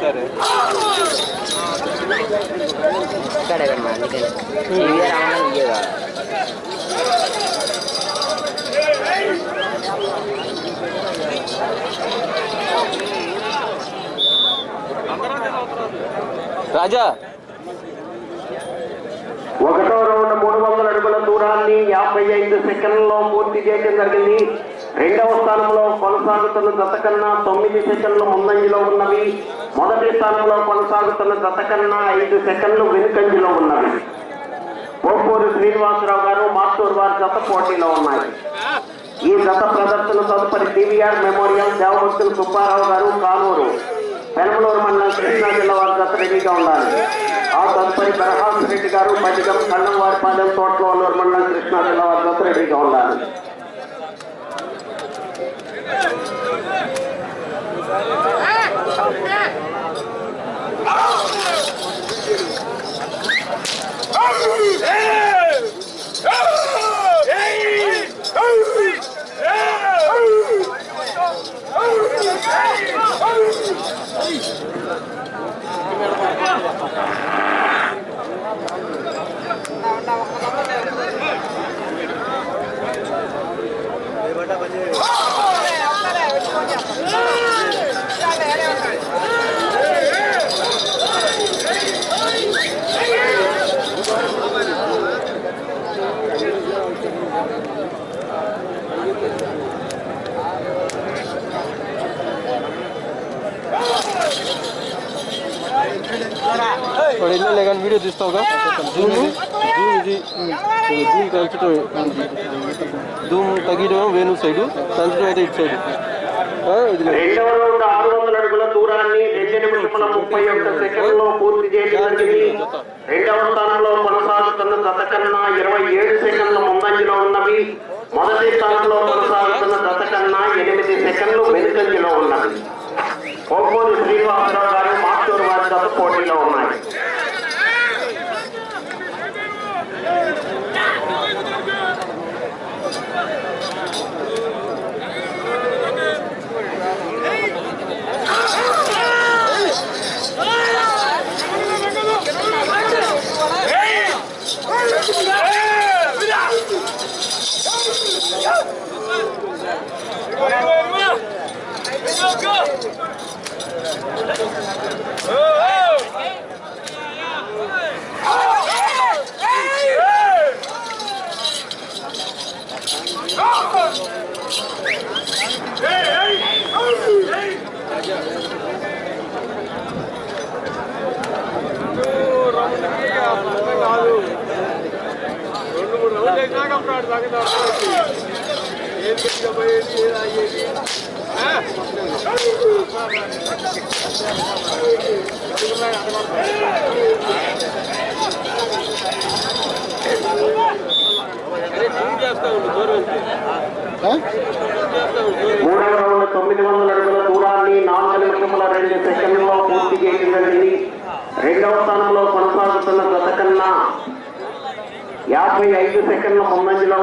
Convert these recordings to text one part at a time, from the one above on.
సరే ఇక్కడే కన్నా అందుకని ఇవే రావడం ఇవే కాదు రాజా ఒకటో రౌండ్ మూడు వందల అడుగుల దూరాన్ని యాభై ఐదు సెకండ్లలో పూర్తి చేయడం జరిగింది. రెండవ స్థానంలో కొనసాగుతున్న జత కన్నా తొమ్మిది సెకండ్లు ముందంజలో ఉన్నవి. మొదటి స్థానంలో కొనసాగుతున్న జత కన్నా ఐదు సెకండ్లు వెనుకంజలో ఉన్నవి. పోపూరు శ్రీనివాసరావు గారు మాస్టూర్ వారి జత పోటీలో ఉన్నాయి. ఈ గత ప్రదర్శన తదుపరి టీవీఆర్ మెమోరియల్ దేవభక్తులు సుబ్బారావు గారు కానూరు. పెనమలూరు మండలం కృష్ణా జిల్లా వారి గత రెడీగా ఉండాలి. ఆ తదుపరి బరహాస్ రెడ్డి గారు బడ్డిగం కళ్ళం వారిపాలెం తోటలూరు మండలం కృష్ణా జిల్లా వారి జత రెడీగా ఉండాలి వాడు తీస్తావుగా జూమ్ ఇది తగ్గడం వేణు సైడు పెంచడం అయితే ఇటు సైడు ఆ, ఇది రెండవ రౌండ్ ఆరు వందల అడుగుల దూరాన్ని రెండు నిమిషముల ముప్పై ఒక్క సెకండ్లో పూర్తి చేయడం జరిగింది రెండవ స్థానంలో కొనసాగుతున్న జత కన్నా ఇరవై ఏడు సెకండ్ల ముందంజలో ఉన్నవి మొదటి స్థానంలో కొనసాగుతున్న జత కన్నా ఎనిమిది సెకండ్లు వెనుకంజలో ఉన్నవి పోపూరి శ్రీనివాసరావు గారు మాస్టూరు వారి జత పోటీలో ఉన్నాయి. మూడవ రౌండ్ తొమ్మిది వందల అడుగుల దూరాన్ని నాలుగు నిమిషముల రెండు సెకండ్లలో పూర్తి చేయడం జరిగింది రెండవ స్థానంలో కొనసాగుతున్న గత కన్నా యాభై ఐదు సెకండ్ల ముందంజలో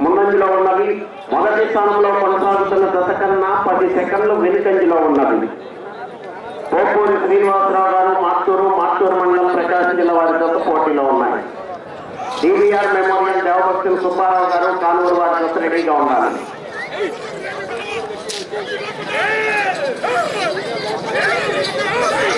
ముందంజలో ఉన్నవి మొదటి స్థానంలో కొనసాగుతున్న దశ కన్నా పది సెకండ్లు వెనుకంజలో ఉన్నవి పోపూరి శ్రీనివాసరావు గారు మాత్తూరు మాత్తూరు మండలం ప్రకాశం జిల్లా వారితో పోటీలో ఉన్నాయి. డిబిఆర్ మెమోరియల్ దేవభక్తులు సుబ్బారావు గారు కానూరు వారితో రెడీగా ఉన్నారు. Hey!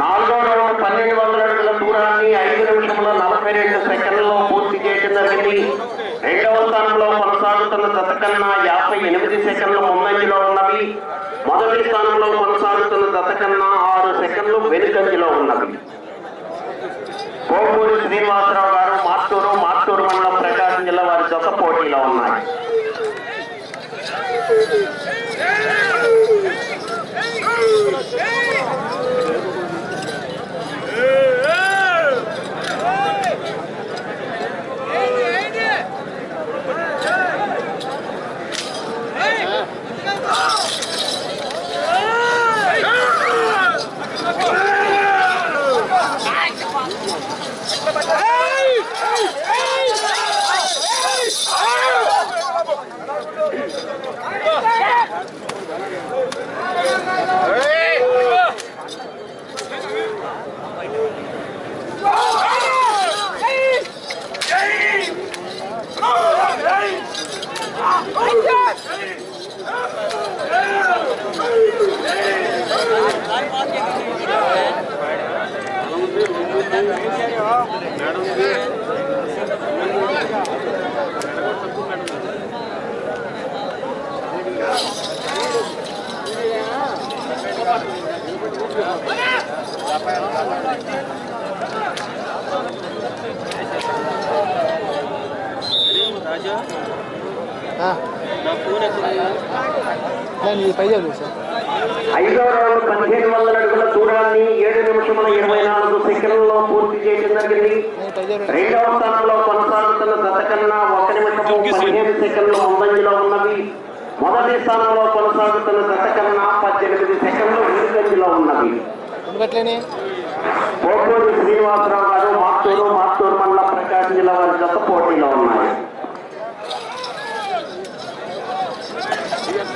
నాలుగో రౌండ్ పన్నెండు వందల అడుగుల దూరాన్ని ఐదు నిమిషముల నలభై రెండు సెకండ్లలో పూర్తి చేయడం జరిగింది రెండవ స్థానంలో కొనసాగుతున్న జత కన్నా యాభై ఎనిమిది సెకండ్లు ముందంజలో ఉన్నవి. మొదటి స్థానంలో కొనసాగుతున్న దశ కన్నా ఆరు సెకండ్లు వెనుకంజలో ఉన్నవి. కోపూరి శ్రీనివాసరావు గారు మార్టూరు మార్టూరు మండలం ప్రకాశం జిల్లా వారి జత పోటీలో ఉన్నాయి. రాజా నా ఫోన్ ఎక్కడ నేను పై చదువు సార్ ఐదో రౌండ్ పదిహేను వందల అడుగుల దూరాన్ని ఏడు నిమిషముల ఇరవై నాలుగు సెకండ్లలో పూర్తి చేయడం జరిగింది. రెండవ స్థానంలో కొనసాగుతున్న గత కన్నా ఒక నిమిషము పదిహేను సెకండ్లు ముందంజలో ఉన్నవి మొదటి స్థానంలో కొనసాగుతున్న గత కన్నా పద్దెనిమిది సెకండ్లు వెనుకంజలో ఉన్నవి శ్రీనివాసరావు గారు మాత్తూరు మాత్తూరు మండల ప్రకాశం జిల్లా వారి జత పోటీలో ఉన్నాయి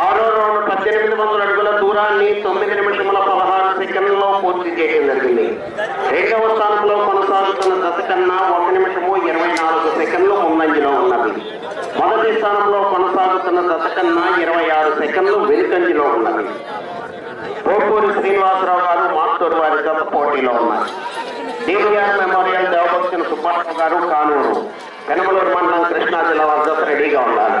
ఆరో రౌండ్ పద్దెనిమిది వందల అడుగుల దూరాన్ని తొమ్మిది నిమిషముల పదహారు సెకండ్లలో పూర్తి చేయడం జరిగింది. రెండవ స్థానంలో కొనసాగుతున్న దశ కన్నా ఒక నిమిషము ఇరవై నాలుగు సెకండ్లు ముందంజలో ఉన్నది. మొదటి స్థానంలో కొనసాగుతున్న దశ కన్నా ఇరవై ఆరు సెకండ్లు వెనుకంజలో ఉన్నది. పోపూరి శ్రీనివాసరావు గారు మాత్తూరు వారి జత పోటీలో ఉన్నారు. డివిఆర్ మెమోరియల్ దేవభక్తుల సుబ్బారావు గారు కానూరు. పెనమలూరు మండలం కృష్ణా జిల్లా వారి జత రెడీగా ఉన్నారు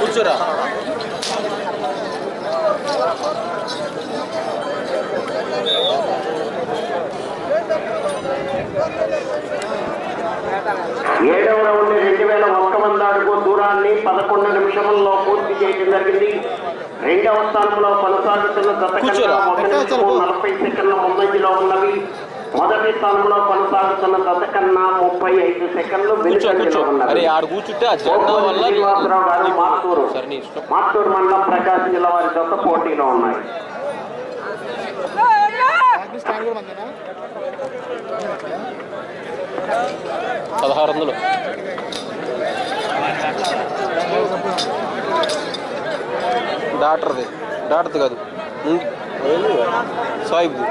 కూర్చోరా. ఏడవ రౌండ్ రెండు వేల ఒక్క వంద అడుగు దూరాన్ని పదకొండు నిమిషముల్లో పూర్తి చేయడం జరిగింది. రెండవ స్థానంలో కొనసాగుతున్న నలభై సెకండ్ల ముందంజలో ఉన్నవి. మొదటి స్థానంలో కొనసాగుతున్న జత కన్నా ముప్పై ఐదు సెకండ్లు శ్రీనివాసరావు గారు మాత్తూరు. మాత్తూరు మండలం ప్రకాశం జిల్లా వారి జత పోటీలో ఉన్నాయి. పదహారు వందలు. డాక్టర్ది. డాక్టర్ది కాదు. సాయిబ్ది.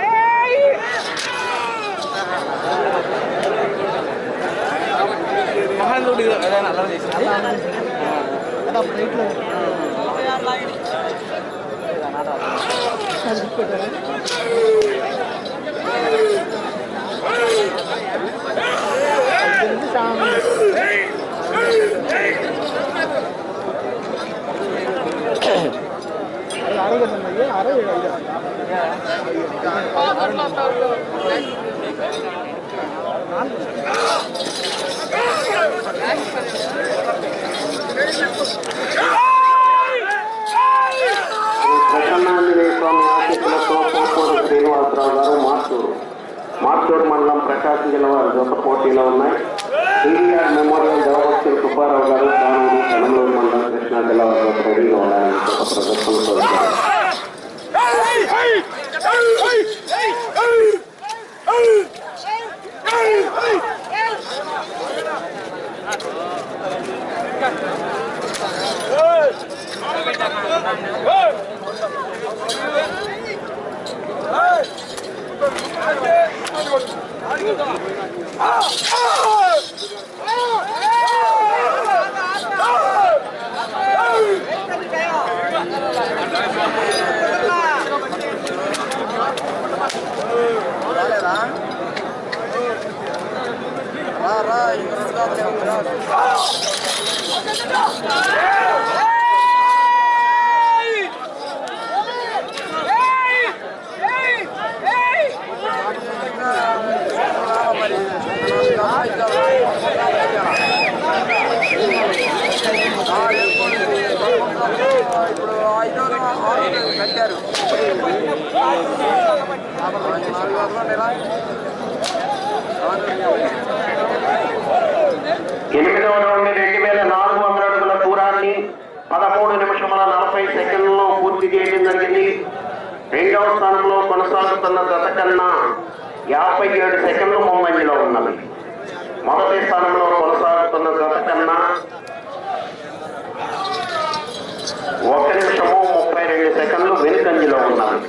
అదే అప్పుడు రైట్లో అది గుర్తుపెట్టారా? అది తెలిసి చాలా మంది. అది ఆరో కదా అన్నది, ఆరో ఏడో ఐదో. ప్రసన్నాంజనేయ స్వామి ఆశీస్సులతో కోపూరు శ్రీనివాసరావు గారు మాటూరు మాటూరు మండలం ప్రకాశం జిల్లా వారి జత పోటీలో ఉన్నాయి టీఆర్ మెమోరియల్ దేవభక్తులు సుబ్బారావు గారు దానూరు పెనమలూరు మండలం కృష్ణా జిల్లా వారి జత రెడీగా ఉన్నారని ఒక Oh! ప్రదర్శనతో వచ్చారు. ఎనిమిదవ నుండి రెండు వేల నాలుగు వందల అడుగుల దూరాన్ని పదమూడు నిమిషముల నలభై సెకండ్లలో పూర్తి చేయడం జరిగింది రెండవ స్థానంలో కొనసాగుతున్న గత కన్నా యాభై ఏడు సెకండ్లు ముంబైలో ఉన్నది మొదటి స్థానంలో కొనసాగుతున్న గత కన్నా ఒక నిమిషము ముప్పై రెండు సెకండ్లు వెనుకంజలో ఉన్నవి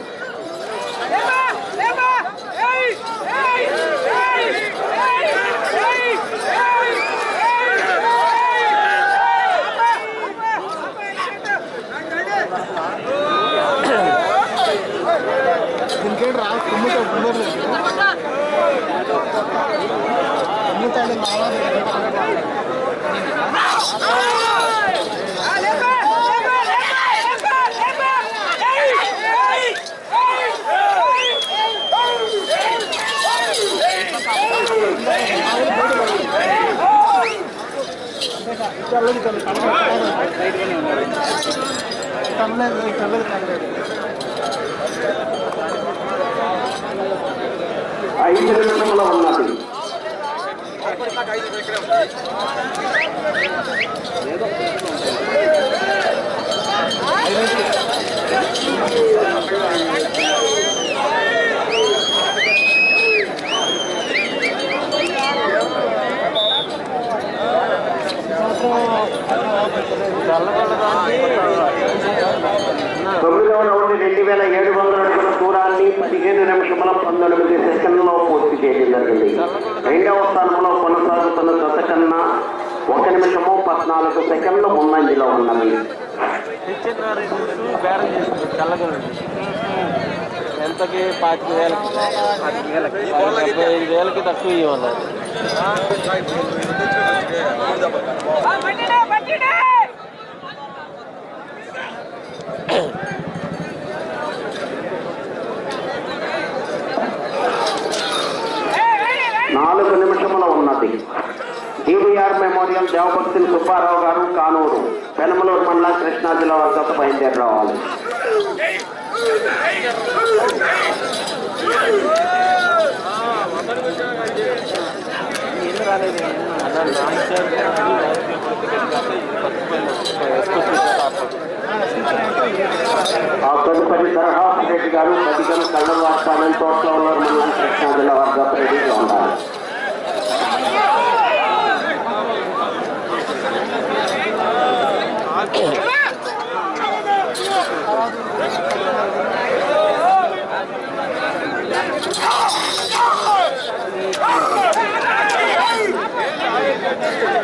కనలేదు కనలేదు కనలేదు ఐదు నిమిషముల ఉన్నది తొమ్మిదవ రౌండ్ రెండు వేల ఏడు వందల అడుగుల దూరాన్ని పదిహేను నిమిషముల పంతొమ్మిది సెకండ్లో పూర్తి చేయడం జరిగింది. రెండవ స్థానంలో కొనసాగుతున్న జత కన్నా ఒక నిమిషము పద్నాలుగు సెకండ్లు ముందంజలో ఉన్నవి ఎంతకి? పాతిక వేలకి. ఐదు వేలకి. తక్కువ ఇవ్వాలి నాలుగు నిమిషముల ఉన్నది. డివిఆర్ మెమోరియల్ దేవభక్తులు సుబ్బారావు గారు కానూరు పెనమలూరు మండలం కృష్ణా జిల్లా వద్ద బయలుదేరి రావాలి తదుపరి దరహాస్ రెడ్డి గారు బతికం కళ్ళవాస్పాలెం తోటలో ఉన్నారు మండలం కృష్ణా జిల్లా వద్ద రెడీగా ఉండాలి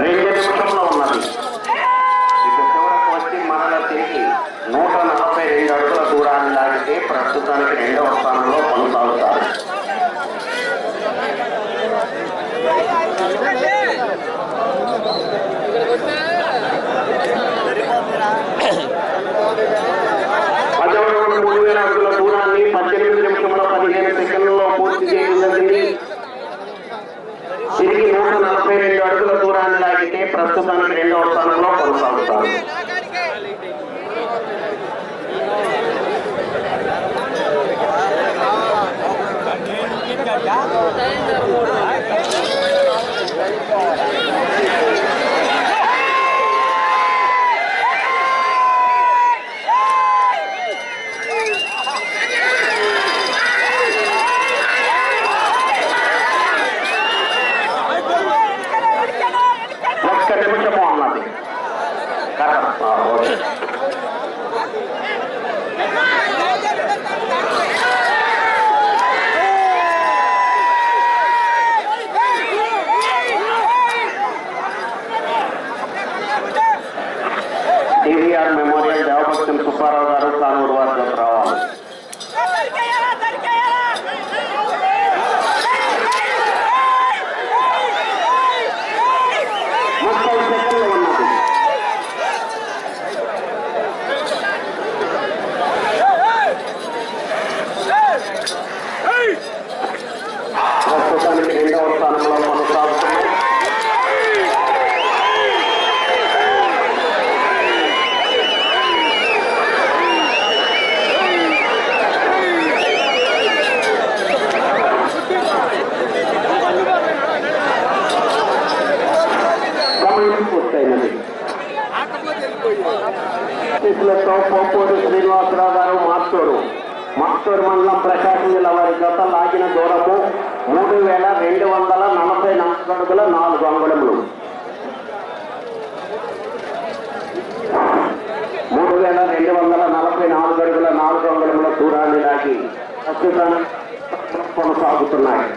రెండు నిమిషంలో ఉన్నది ఇక చివరకు వచ్చి మరల తిరిగి నూట నలభై రెండు అడుగుల దూరాన్ని లాగితే ప్రస్తుతానికి రెండవ స్థానంలో కొనసాగుతారు పదమూడు వందల మూడు వేల అడుగుల దూరాన్ని పద్దెనిమిది నిమిషంలో పదిహేను సెకండ్లలో పూర్తి చేయడం జరిగింది తిరిగి నూట నలభై రెండు అడుగుల దూరాన్ని లాగితే ప్రస్తుతానికి రెండవ స్థానంలో కొనసాగుతారు ఒక్క డివిఆర్ మెమోరియల్ దేవభక్తులు సుబ్బారావు గారు కానూరు వారి జత రావాలి. చిత్తూరు మండలం ప్రకాశం జిల్లా వారి చేత లాగిన దూరము మూడు వేల రెండు వందల నలభై నాలుగు అడుగుల నాలుగు అంగుళములు. మూడు వేల రెండు వందల నలభై నాలుగు అడుగుల నాలుగు అంగుళముల దూరాన్ని దాటి ప్రస్తుతం కొనసాగుతున్నాయి.